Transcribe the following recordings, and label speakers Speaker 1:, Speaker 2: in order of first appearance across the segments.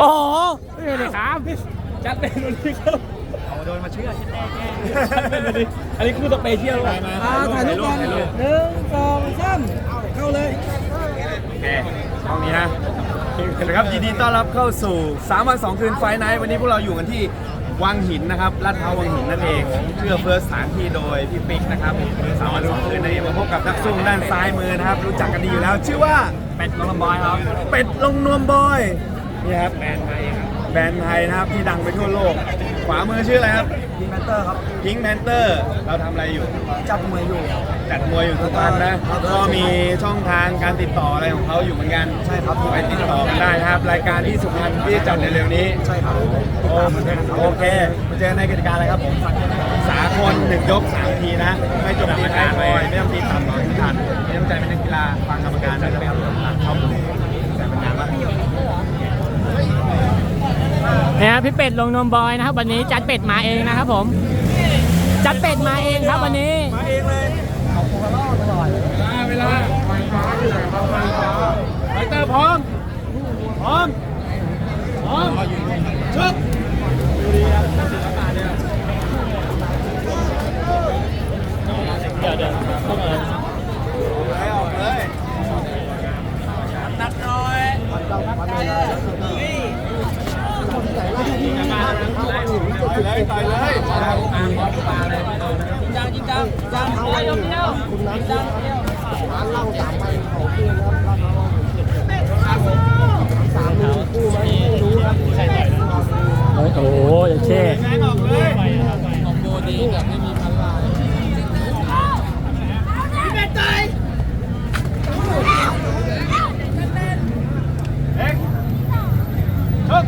Speaker 1: โอ้โหไม่เลยครับ
Speaker 2: จัดเต็มวันนี้ครับ
Speaker 1: เอาโดนมาเชื่อชิ้นแรกแน่
Speaker 2: จัดเต็มวันนี้อันนี้คือสเปเชียลเลยมา
Speaker 3: อ่าถ่ายรูปก่อนหนึ่งสองสามเข้าเลย
Speaker 1: โอเคห้องนี้นะนะครับยินดีต้อนรับเข้าสู่3วัน2คืนไฟไนท์วันนี้พวกเราอยู่กันที่วังหินนะครับลาดพร้าววังหินนั่นเองเพื่อเฟิร์สสถานที่โดยพี่ปิ๊กนะครับสามวันสองคืนในนี้มาพบกับนักสู้ด้านซ้ายมือนะครับ รู้จักกันดีอยู่แล้ว ชื่อว่า
Speaker 2: เป็ดลงบอยครับ
Speaker 1: เป็ดลงนวมบอย นี่ครับ
Speaker 2: แบรนด์ไทยครับ
Speaker 1: แบรนด์ไทยนะครับที่ดังไปทั่วโลก ขวามือชื่ออะไรครับ
Speaker 3: พิงแพนเตอร์ครับ
Speaker 1: พิงแพนเตอร์เราทำอะไรอยู่
Speaker 3: จับมวยอยู่
Speaker 1: จัดมวยอยู่ทุกวันนะก็มีช่องทางการติดต่ออะไรของเขาอยู่เหมือนกัน
Speaker 3: ใช่ครับ
Speaker 1: ไปติดต่อกันได้นะครับ รายการที่สุพรรณที่จะจัดเร็วๆนี้
Speaker 3: ใช่ครับ
Speaker 1: โอเคโอเคมาเจอในกติกาอะไรครับผมสากลหนึ่งยกสามทีนะ ไม่จบตีท้ายทอยไม่ต้องตีต่ำหรอกทุกท่านไม่ต้องใจเป็นนักกีฬาฟังกรรมการด้วยนะครับเข้ามือแต่เป็นงานว่า
Speaker 4: นะครับพี่เป็ดลงนมบอยนะครับ วันนี้จัดเป็ดมาเองนะครับผมจัดเป็ดมาเองครับวันนี้
Speaker 1: มาเองเลย
Speaker 2: เวลา
Speaker 1: ไฟเตอร์พร้อมพร้อมพร้อมชกออกเลยนัดน้อย เลยต่อยเลย
Speaker 3: จังจริงจังจังเอาเดียวคุณน้ำจังร้านเหล้าสามใบเขาคืนครับสามมือคู่ไหมไม่รู้ครับ
Speaker 4: โอ้โหอย่างเช่
Speaker 1: แรงออกเลย เอ็กชก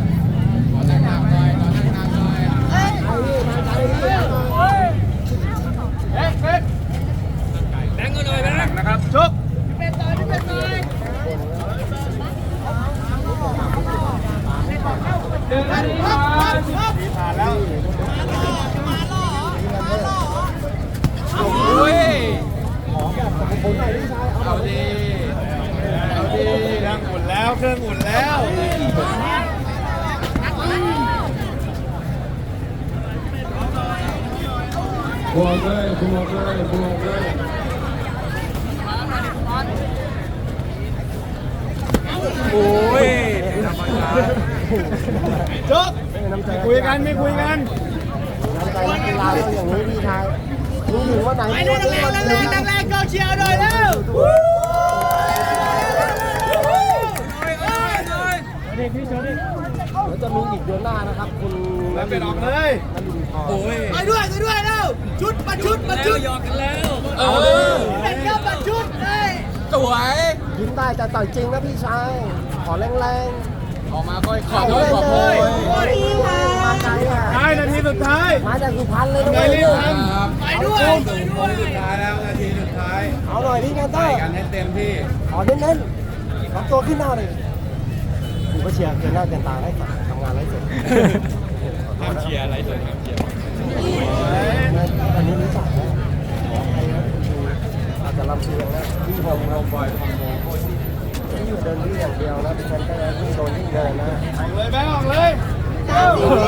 Speaker 1: เอ็กเอ็ก
Speaker 2: แบงก์ก็หน่อยแบงค์
Speaker 1: นะครับชกดีผ่านแล้วโอ้ยเอาดีเอาดีเค แล้วเครื่องอุ่นแล้วบวกเครื่องอุ่นแล้วโอ้ยจบไม่คุยกันไม่คุยกัน
Speaker 3: น้ำใจนักกีฬาเป็นอย่างนี้พี่ชายรู้อยู่ว่าไหนไปแรงแรงแรงแรงแรงก็เชียร์หน่อยแล้วเดี๋ยวจะมีอีก เดือนหน้านะครับ คุณ
Speaker 1: แล้วเป็นออกเลย
Speaker 3: นลินทร์
Speaker 2: โอ้ย
Speaker 5: ไปด้วยไปด้วยแล้วชุดมาชุดมา
Speaker 2: แล้ว
Speaker 5: ชุด
Speaker 2: หยอกกันแล้ว
Speaker 1: เออ
Speaker 5: เป็นก็มาชุดเลย
Speaker 2: สวย
Speaker 3: ยิ้มได้แต่ต่อยจริงนะพี่ชายขอแรงแรง
Speaker 2: ออกมาค่อย
Speaker 3: ๆ
Speaker 2: ขอบ
Speaker 3: ขอ
Speaker 2: คุณ
Speaker 3: เล่น
Speaker 2: ขอบ
Speaker 3: เล
Speaker 2: คุณ
Speaker 3: ยมาไกลอะ
Speaker 1: ได้นาทีสุดท้าย
Speaker 3: มาจากสุพรรณเลยนะ
Speaker 1: ไงรีบท
Speaker 5: ไปด้วยำ
Speaker 1: สุดท้ายแล้วนาทีสุดท้าย
Speaker 3: เอาหน่อยพี่แกนเตอ
Speaker 1: ใส่
Speaker 3: ร์
Speaker 1: กันให้เต็มที่
Speaker 3: ขอเน้นๆทำตัวขึ้นหน้าเลยผมก็เชียร์เกินหน้าเกินตาให้ฝากทำ งานไร้สด
Speaker 2: ห้ามเชียร์อะไรส่วนห้ามเชียร์
Speaker 3: อันนี้รู้จักนะใครนะคุณดูอาจจะลำเลียงนะพี่ผมลงบ่อยผมโมโคตรที่อยู่เดินที่อย่างเดียวนะเป็นแฟนก็ยิ่งโดนยิ่งเดินนะ
Speaker 1: ออกเลยแบงค์ออกเลย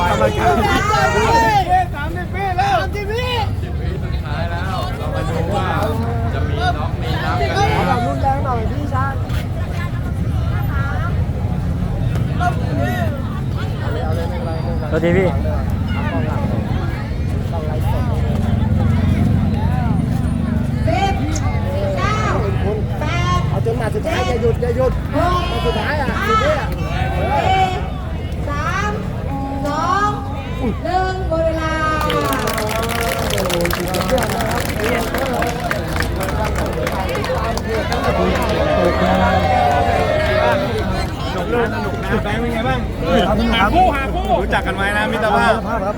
Speaker 3: กำลังใจ
Speaker 1: สามสิบปีแล้ว
Speaker 5: ทีวี
Speaker 2: ด
Speaker 3: เอาจนมาสุดท้ายอย่าหยุดอย่าหยุดมาสุดท้ายอะสุดท้ายอะ
Speaker 5: สี่สามสองหนึ่งหมดเวลา
Speaker 1: จบ เลยสนุกนะแบงค์เป็นไงบ้าง
Speaker 2: หาคู่หาคู่
Speaker 1: รู้จักกันไหมนะมิตรภาพ
Speaker 3: ภาพครับ